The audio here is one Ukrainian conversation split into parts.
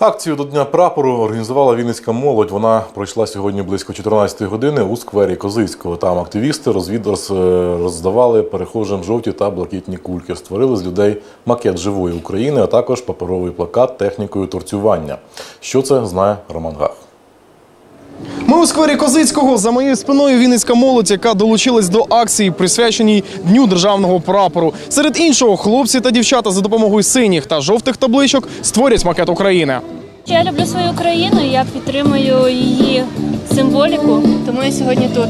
Акцію до Дня прапору організувала Вінницька молодь. Вона пройшла сьогодні близько 14 години у сквері Козицького. Там активісти розвід роздавали перехожим жовті та блакитні кульки. Створили з людей макет живої України, а також паперовий плакат технікою торцювання. Що це знає Роман Гах. Ми у сквері Козицького за моєю спиною Вінницька молодь, яка долучилась до акції, присвяченій Дню державного прапору. Серед іншого, хлопці та дівчата за допомогою синіх та жовтих табличок створять макет України. Я люблю свою країну, я підтримую її символіку, тому я сьогодні тут.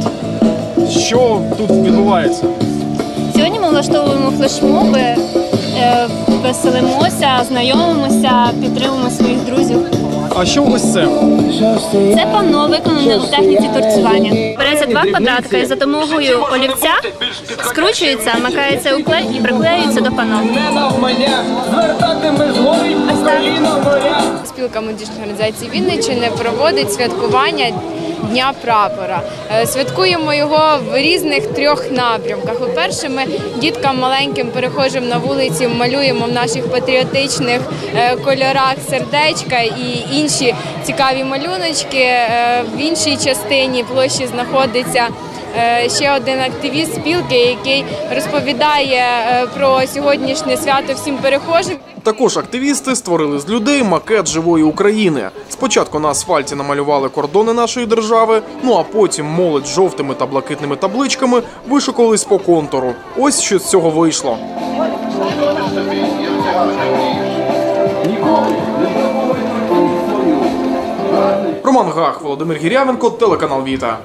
Що тут відбувається? Сьогодні ми влаштовуємо флешмоби, е, веселимося, знайомимося, підтримуємо. А що ось це? Це панно виконане у техніці торцювання. Береться два квадратика і за допомогою олівця скручується, макається у клей і приклеюється до панно. Спілка молодіжних організацій Вінниччини проводить святкування Дня прапора. Е, Святкуємо його в різних трьох напрямках. По-перше, ми діткам маленьким перехожим на вулиці малюємо в наших патріотичних е, кольорах сердечка і інші цікаві малюночки. Е, В іншій частині площі знаходиться. Е, Ще один активіст спілки, який розповідає е, про сьогоднішнє свято всім перехожим. Також активісти створили з людей макет живої України. Спочатку на асфальті намалювали кордони нашої держави, ну а потім молодь з жовтими та блакитними табличками вишукувались по контуру. Ось що з цього вийшло. Роман Гах, Володимир Гірявенко, телеканал Віта.